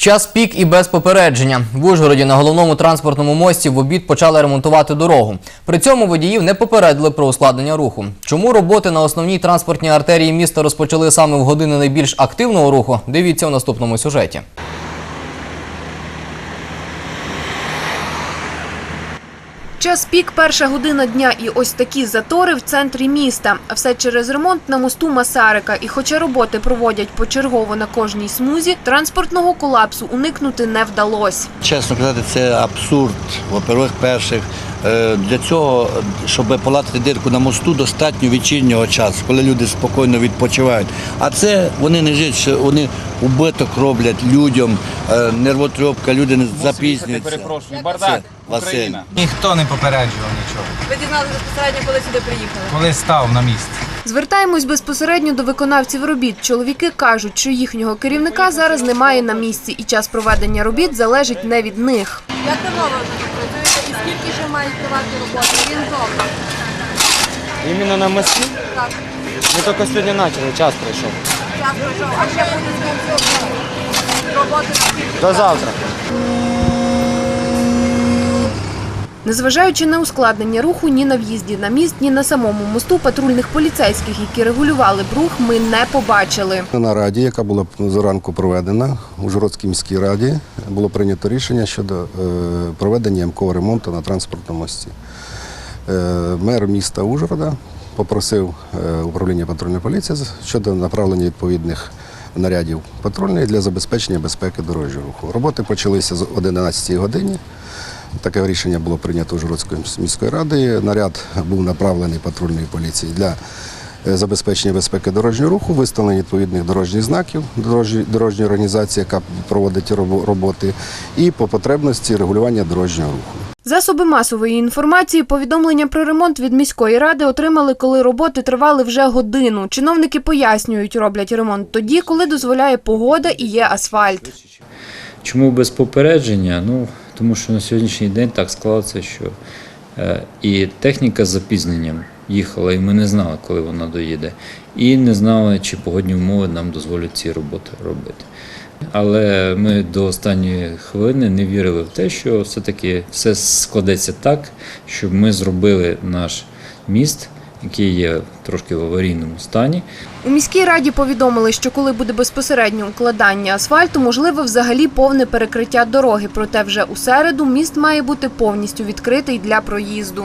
Час пік і без попередження. В Ужгороді на головному транспортному мості в обід почали ремонтувати дорогу. При цьому водіїв не попередили про ускладнення руху. Чому роботи на основній транспортній артерії міста розпочали саме в години найбільш активного руху? Дивіться у наступному сюжеті. Час пік, перша година дня і ось такі затори в центрі міста. Все через ремонт на мосту Масарика. І хоча роботи проводять почергово на кожній смузі, транспортного колапсу уникнути не вдалося. Чесно казати, це абсурд. Во-первых, перших. Е, Для цього, щоб полатити дирку на мосту, достатньо вечірнього часу, коли люди спокійно відпочивають. А це вони не жить, вони убиток роблять людям, е, нервотрепка, люди не запізнюються. Перепрошую, бардак, Василь. Україна. Ніхто не попереджував нічого. Ви дізналися безпосередньо, коли сюди приїхали? Коли став на місці. Звертаємось безпосередньо до виконавців робіт. Чоловіки кажуть, що їхнього керівника зараз немає на місці, і час проведення робіт залежить не від них. Як давно ви тут працюєте і скільки ще мають тривати роботи? Орієнтовно. Именно на мосте? Так, Мы только сегодня начали, час пройшов. час пройшов, а ще буде роботи на? До завтра. Незважаючи на ускладнення руху ні на в'їзді на міст, ні на самому мосту патрульних поліцейських, які регулювали б рух, ми не побачили. На раді, яка була зранку проведена у Ужгородській міській раді, було прийнято рішення щодо е, проведення ямкового ремонту на транспортному мості. Е, Мер міста Ужгорода попросив е, управління патрульної поліції щодо направлення відповідних нарядів патрульної для забезпечення безпеки дорожнього руху. Роботи почалися з 11 годині. Таке рішення було прийнято Ужгородською міською радою. Наряд був направлений патрульної поліції для е, забезпечення безпеки дорожнього руху, виставлення відповідних дорожніх знаків дорожньої, дорожньої організації, яка проводить роботи, і по потребності регулювання дорожнього руху. Засоби масової інформації повідомлення про ремонт від міської ради отримали, коли роботи тривали вже годину. Чиновники пояснюють, роблять ремонт тоді, коли дозволяє погода і є асфальт. Чому без попередження? Ну, тому що на сьогоднішній день так склалося, що е, і техніка з запізненням їхала, і ми не знали, коли вона доїде. І не знали, чи погодні умови нам дозволять ці роботи робити. Але ми до останньої хвилини не вірили в те, що все-таки все складеться так, щоб ми зробили наш міст, який є трошки в аварійному стані, У міській раді повідомили, що коли буде безпосередньо укладання асфальту, можливе взагалі повне перекриття дороги. Проте вже у середу міст має бути повністю відкритий для проїзду.